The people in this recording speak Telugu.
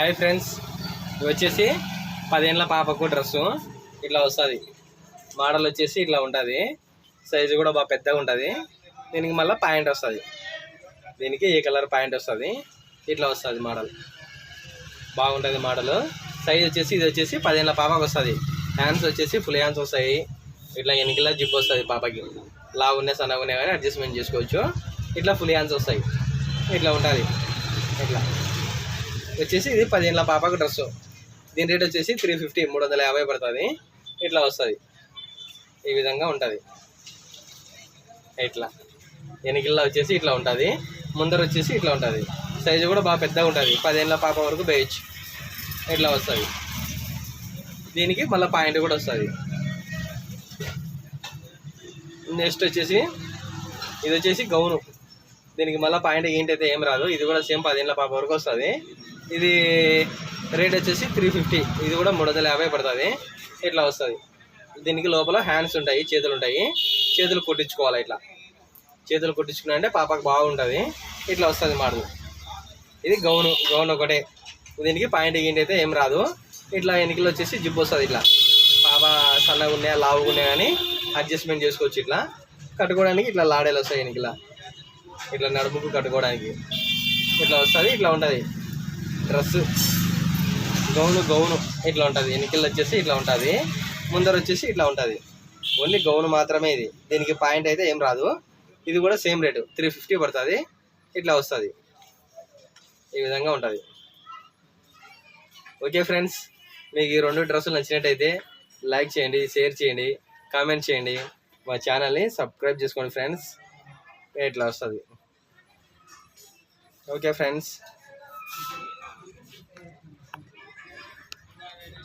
Hi friends. ఇది వచ్చేసి పదేళ్ళ పాపకు డ్రెస్సు. ఇట్లా వస్తుంది. మోడల్ వచ్చేసి ఇట్లా ఉంటుంది. సైజు కూడా బాగా పెద్దగా ఉంటుంది. దీనికి మళ్ళీ పాయింట్ వస్తుంది. దీనికి ఏ కలర్ పాయింట్ వస్తుంది? ఇట్లా వస్తుంది మోడల్. బాగుంటుంది మోడల్. సైజ్ వచ్చేసి ఇది వచ్చేసి పదేళ్ళ పాపకు వస్తుంది. హ్యాండ్స్ వచ్చేసి ఫుల్ హ్యాండ్స్ వస్తాయి. ఇట్లా ఎనికిలా జిప్ వస్తుంది పాపకి. లావున్నాయి సన్నగా ఉన్నాయి కానీ అడ్జస్ట్మెంట్ చేసుకోవచ్చు. ఇట్లా ఫుల్ హ్యాండ్స్ వస్తాయి. ఇట్లా ఉంటుంది. ఇట్లా. వచ్చేసి ఇది పదిహేనుల పాపకు డ్రెస్ దీని రేట్ వచ్చేసి త్రీ ఫిఫ్టీ మూడు వందల యాభై పడుతుంది. ఇట్లా వస్తుంది. ఈ విధంగా ఉంటుంది. ఇట్లా. వెనకిల్లా వచ్చేసి ఇట్లా ఉంటుంది. ముందర వచ్చేసి ఇట్లా ఉంటుంది. సైజు కూడా బాగా పెద్దగా ఉంటుంది. పదిహేనుల పాప వరకు వేయచ్చు ఇట్లా వస్తుంది. దీనికి మళ్ళీ పాయింట్ కూడా వస్తుంది. నెక్స్ట్ వచ్చేసి ఇది వచ్చేసి గౌను. దీనికి మళ్ళీ పాయింట్ ఏంటైతే ఏం రాదు. ఇది కూడా సేమ్ పదిహేనుల పాప వరకు వస్తుంది. ఇది రేట్ వచ్చేసి త్రీ ఫిఫ్టీ ఇది కూడా మూడు వందల యాభై పడుతుంది. ఇట్లా వస్తుంది. దీనికి లోపల హ్యాండ్స్ ఉంటాయి చేతులు ఉంటాయి. చేతులు కుట్టించుకోవాలి ఇట్లా. చేతులు కుట్టించుకున్నా అంటే పాపకు బాగుంటుంది. ఇట్లా వస్తుంది మాటలు. ఇది గౌను గౌన్ ఒకటే. దీనికి పాయింట్ ఏంటైతే ఏం రాదు. ఇట్లా ఎన్నికలు వచ్చేసి జిప్ వస్తుంది ఇట్లా. పాప సన్నగా ఉన్నాయా లావుగా ఉన్నాయా కానీ అడ్జస్ట్మెంట్ చేసుకోవచ్చు ఇట్లా. కట్టుకోవడానికి ఇట్లా లాడేలు వస్తాయి ఎన్నికల ఇట్లా నడుముకు కట్టుకోవడానికి. ఇట్లా వస్తుంది ఇట్లా ఉంటుంది. డ్రెస్ గౌను గౌను ఇట్లా ఉంటుంది. ఎన్నికలు వచ్చేసి ఇట్లా ఉంటుంది. ముందర వచ్చేసి ఇట్లా ఉంటుంది. ఓన్లీ గౌను మాత్రమే ఇది. దీనికి పాయింట్ అయితే ఏం రాదు. ఇది కూడా సేమ్ రేటు. త్రీ ఫిఫ్టీ పడుతుంది. ఇట్లా వస్తుంది. ఈ విధంగా ఉంటుంది. ఓకే ఫ్రెండ్స్ మీకు ఈ రెండు డ్రెస్సులు నచ్చినట్టయితే లైక్ చేయండి షేర్ చేయండి కామెంట్ చేయండి. మా ఛానల్ని సబ్స్క్రైబ్ చేసుకోండి ఫ్రెండ్స్. ఇట్లా వస్తుంది. Okay friends. 誰だ?